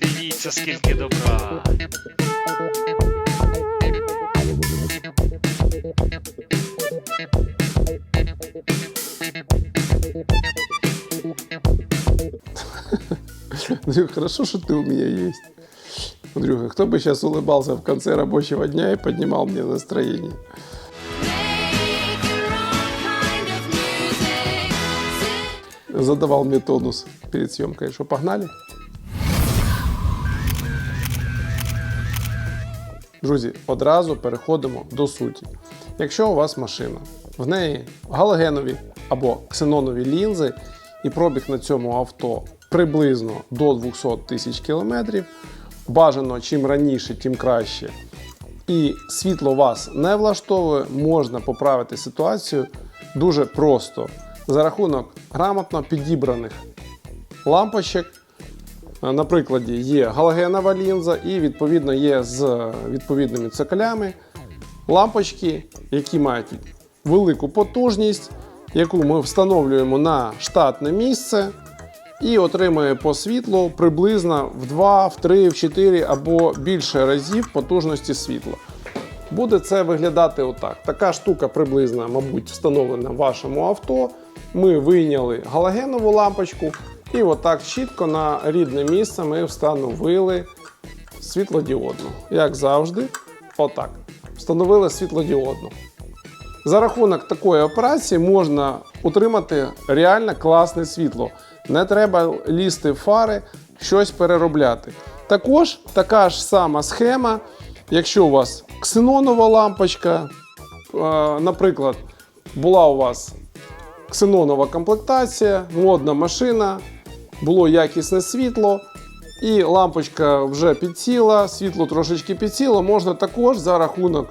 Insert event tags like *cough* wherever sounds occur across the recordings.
Дивіться, скільки добра. *laughs* Хорошо, что ты у меня есть. Андрюха, кто бы сейчас улыбался в конце рабочего дня и поднимал мне настроение? Задавал мне тонус перед съемкой. Что, погнали? Друзі, одразу переходимо до суті. Якщо у вас машина, в неї галогенові або ксенонові лінзи, і пробіг на цьому авто приблизно до 200 тисяч кілометрів, бажано чим раніше, тим краще. І світло вас не влаштовує, можна поправити ситуацію дуже просто за рахунок грамотно підібраних лампочок. Е, На прикладі є галогенова лінза і відповідно є з відповідними цоколями лампочки, які мають велику потужність, яку ми встановлюємо на штатне місце і отримує по світлу приблизно в 2, в 3, в 4 або більше разів потужності світла. Буде це виглядати отак. Така штука приблизно, мабуть, встановлена в вашому авто. Ми вийняли галогенову лампочку, і отак чітко на рідне місце ми встановили світлодіодну. Як завжди, отак. Встановили світлодіодну. За рахунок такої операції можна отримати реально класне світло. Не треба лізти в фари, щось переробляти. Також така ж сама схема, якщо у вас ксенонова лампочка, е, наприклад, була у вас ксенонова комплектація, модна машина, було якісне світло, і лампочка вже підсіла, світло трошечки підсіло, можна також за рахунок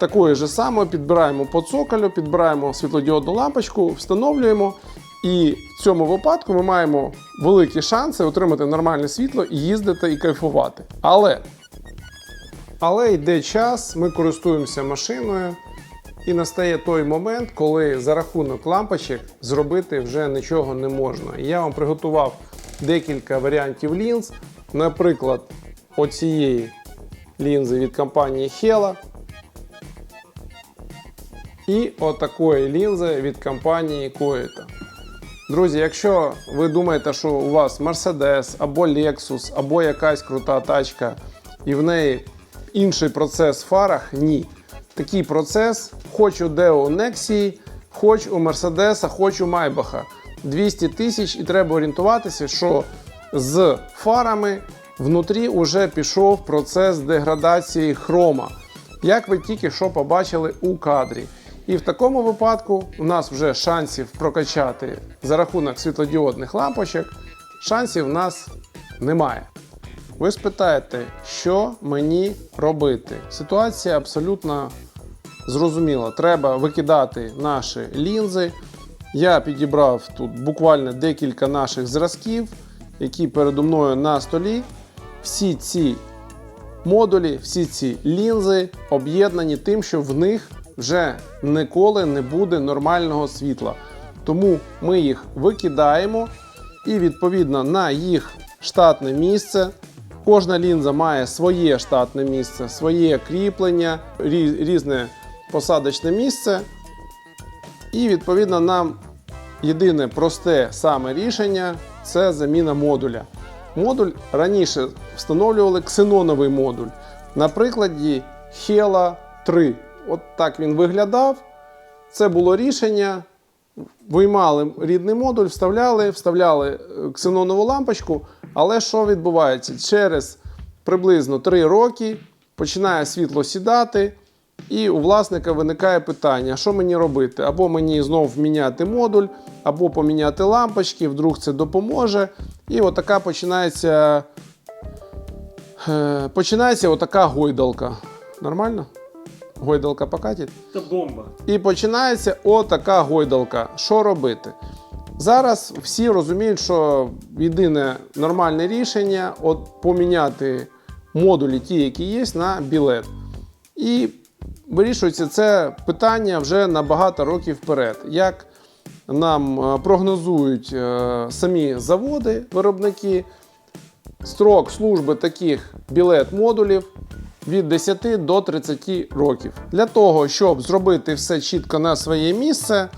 такої ж самої підбираємо по цоколю, підбираємо світлодіодну лампочку, встановлюємо. І в цьому випадку ми маємо великі шанси отримати нормальне світло і їздити і кайфувати. Але, але йде час, ми користуємося машиною, і настає той момент, коли за рахунок лампочок зробити вже нічого не можна. Я вам приготував декілька варіантів лінз. Наприклад, оцієї лінзи від компанії Hella. І отакої лінзи від компанії Koita. Друзі, якщо ви думаєте, що у вас Mercedes або Lexus, або якась крута тачка, і в неї інший процес в фарах, ні. Такий процес хоч у Deo Nexi, хоч у Mercedes, хоч у Maybach. 200 тисяч і треба орієнтуватися, що з фарами внутрі вже пішов процес деградації хрома, як ви тільки що побачили у кадрі. І в такому випадку у нас вже шансів прокачати за рахунок світлодіодних лампочок, шансів в нас немає. Ви спитаєте, що мені робити? Ситуація абсолютно зрозуміла. Треба викидати наші лінзи. Я підібрав тут буквально декілька наших зразків, які передо мною на столі. Всі ці модулі, всі ці лінзи об'єднані тим, що в них вже ніколи не буде нормального світла. Тому ми їх викидаємо і відповідно на їх штатне місце. Кожна лінза має своє штатне місце, своє кріплення, різне посадочне місце. І відповідно нам єдине просте саме рішення це заміна модуля. Модуль раніше встановлювали ксеноновий модуль. На прикладі Hela 3. От так він виглядав. Це було рішення. Виймали рідний модуль, вставляли, вставляли е, ксенонову лампочку. Але що відбувається? Через приблизно 3 роки починає світло сідати, і у власника виникає питання: що мені робити? Або мені знов міняти модуль, або поміняти лампочки, вдруг це допоможе. І отака починається, е, починається отака гойдалка. Нормально? Гойдалка покатить? Це бомба. І починається отака гойдалка. Що робити? Зараз всі розуміють, що єдине нормальне рішення от поміняти модулі, ті, які є, на білет. І вирішується це питання вже на багато років вперед. Як нам е, прогнозують е, самі заводи, виробники. Строк служби таких білет-модулів від 10 до 30 років. Для того, щоб зробити все чітко на своє місце,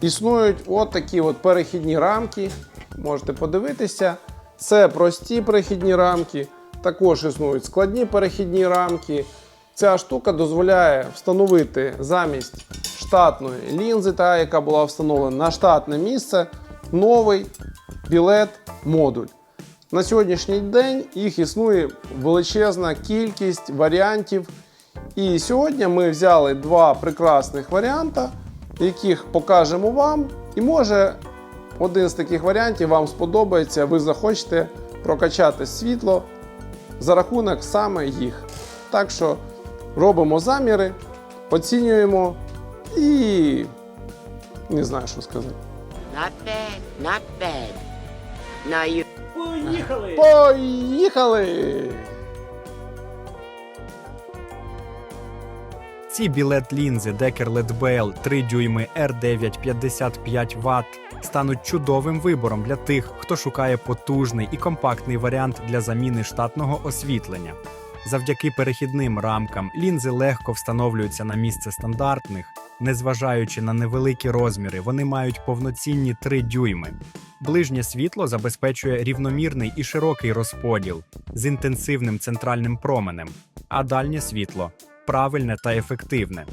існують от такі от перехідні рамки. Можете подивитися. Це прості перехідні рамки, також існують складні перехідні рамки. Ця штука дозволяє встановити замість штатної лінзи, та яка була встановлена на штатне місце, новий білет-модуль. На сьогоднішній день їх існує величезна кількість варіантів. І сьогодні ми взяли два прекрасних варіанти, яких покажемо вам. І може один з таких варіантів вам сподобається, ви захочете прокачати світло за рахунок саме їх. Так що робимо заміри, оцінюємо і не знаю, що сказати. Not bad, not bad. Now you. Поїхали! Поїхали! Ці білет лінзи Decker LED BL 3 дюйми R9 55 Вт стануть чудовим вибором для тих, хто шукає потужний і компактний варіант для заміни штатного освітлення. Завдяки перехідним рамкам лінзи легко встановлюються на місце стандартних, незважаючи на невеликі розміри, вони мають повноцінні 3 дюйми. Ближнє світло забезпечує рівномірний і широкий розподіл з інтенсивним центральним променем, а дальнє світло правильне та ефективне.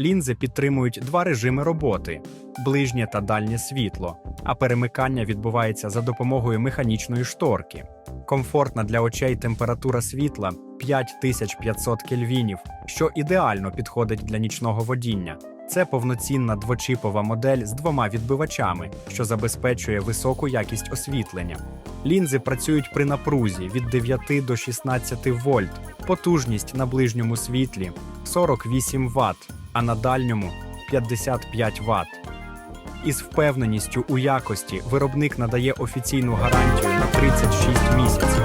Лінзи підтримують два режими роботи: ближнє та дальнє світло, а перемикання відбувається за допомогою механічної шторки. Комфортна для очей температура світла 5500 кельвінів, що ідеально підходить для нічного водіння. Це повноцінна двочипова модель з двома відбивачами, що забезпечує високу якість освітлення. Лінзи працюють при напрузі від 9 до 16 вольт, потужність на ближньому світлі 48 Вт, а на дальньому 55 Вт. Із впевненістю у якості виробник надає офіційну гарантію на 36 місяців.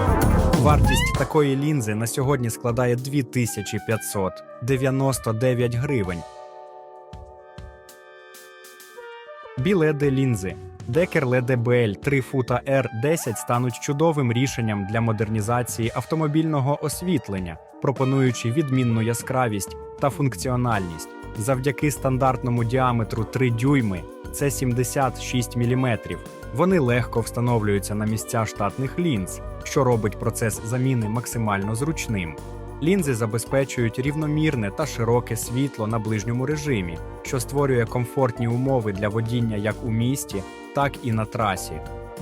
Вартість такої лінзи на сьогодні складає 2599 гривень. Біледи лінзи Decker LED BL 3 фута R10 стануть чудовим рішенням для модернізації автомобільного освітлення, пропонуючи відмінну яскравість та функціональність. Завдяки стандартному діаметру 3 дюйми це 76 мм. Вони легко встановлюються на місця штатних лінз, що робить процес заміни максимально зручним. Лінзи забезпечують рівномірне та широке світло на ближньому режимі, що створює комфортні умови для водіння як у місті, так і на трасі.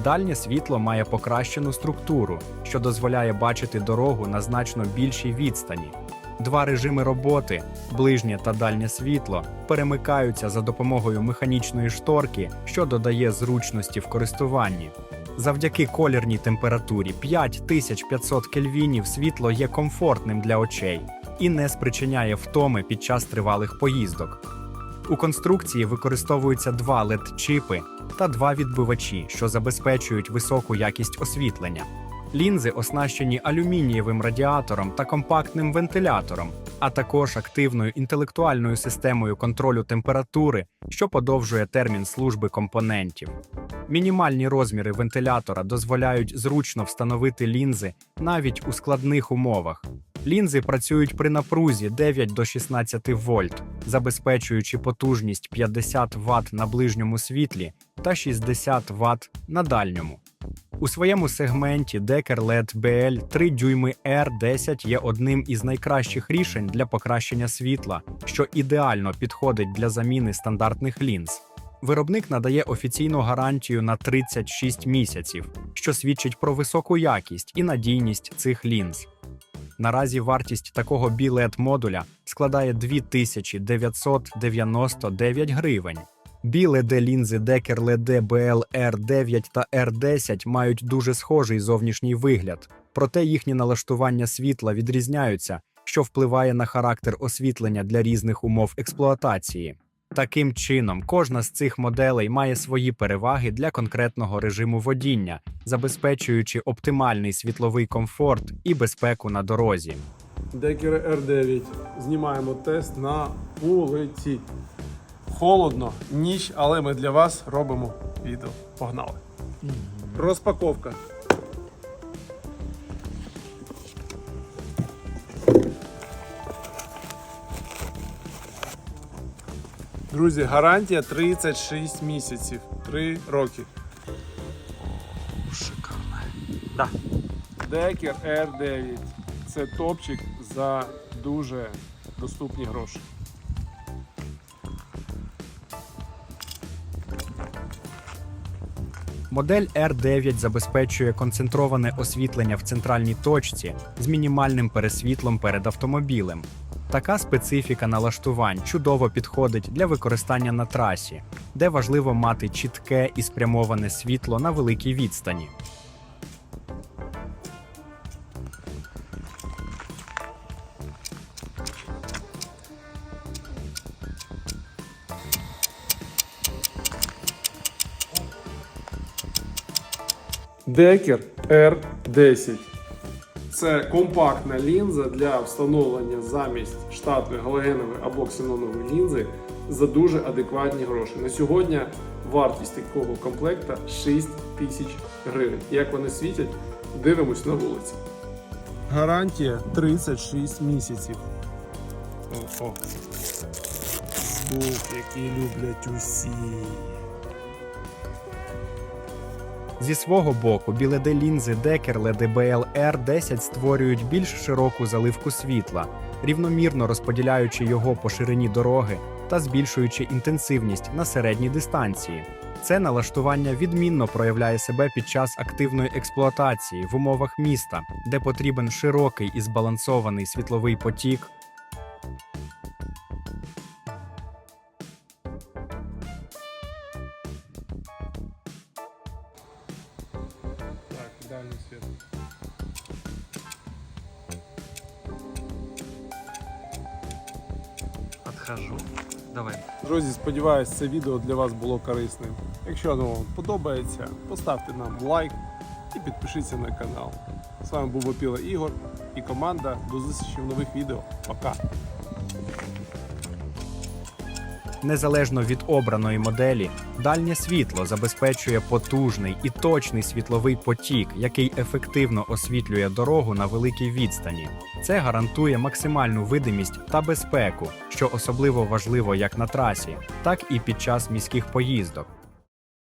Дальнє світло має покращену структуру, що дозволяє бачити дорогу на значно більшій відстані. Два режими роботи ближнє та дальнє світло перемикаються за допомогою механічної шторки, що додає зручності в користуванні. Завдяки колірній температурі 5500 кельвінів світло є комфортним для очей і не спричиняє втоми під час тривалих поїздок. У конструкції використовуються два LED-чипи та два відбивачі, що забезпечують високу якість освітлення. Лінзи оснащені алюмінієвим радіатором та компактним вентилятором, а також активною інтелектуальною системою контролю температури, що подовжує термін служби компонентів. Мінімальні розміри вентилятора дозволяють зручно встановити лінзи навіть у складних умовах. Лінзи працюють при напрузі 9 до 16 вольт, забезпечуючи потужність 50 Вт на ближньому світлі та 60 Вт на дальньому. У своєму сегменті Decker LED BL 3 дюйми R10 є одним із найкращих рішень для покращення світла, що ідеально підходить для заміни стандартних лінз. Виробник надає офіційну гарантію на 36 місяців, що свідчить про високу якість і надійність цих лінз. Наразі вартість такого білет модуля складає 2999 гривень. Білед лінзи Decker LED BL R9 та R10 мають дуже схожий зовнішній вигляд, проте їхні налаштування світла відрізняються, що впливає на характер освітлення для різних умов експлуатації. Таким чином, кожна з цих моделей має свої переваги для конкретного режиму водіння, забезпечуючи оптимальний світловий комфорт і безпеку на дорозі. Decker R9. Знімаємо тест на вулиці. Холодно, ніч, але ми для вас робимо відео. Погнали. Розпаковка. Друзі, гарантія 36 місяців. 3 роки. Шикарно. Да. Декер R9. Це топчик за дуже доступні гроші. Модель R9 забезпечує концентроване освітлення в центральній точці з мінімальним пересвітлом перед автомобілем. Така специфіка налаштувань чудово підходить для використання на трасі, де важливо мати чітке і спрямоване світло на великій відстані. Декер R10. Це компактна лінза для встановлення замість штатної галогенової або ксенонової лінзи за дуже адекватні гроші. На сьогодні вартість такого комплекта 6 тисяч гривень. Як вони світять, дивимось на вулиці. Гарантія 36 місяців. О, о. Звук, який люблять усі. Зі свого боку, біледи лінзи Decker LDBL R10 створюють більш широку заливку світла, рівномірно розподіляючи його по ширині дороги та збільшуючи інтенсивність на середній дистанції. Це налаштування відмінно проявляє себе під час активної експлуатації в умовах міста, де потрібен широкий і збалансований світловий потік, Давай. Друзі, сподіваюсь, це відео для вас було корисним. Якщо воно вам подобається, поставте нам лайк і підпишіться на канал. З вами був Опіла Ігор і команда. До зустрічі в нових відео. Пока! Незалежно від обраної моделі, дальнє світло забезпечує потужний і точний світловий потік, який ефективно освітлює дорогу на великій відстані. Це гарантує максимальну видимість та безпеку, що особливо важливо як на трасі, так і під час міських поїздок.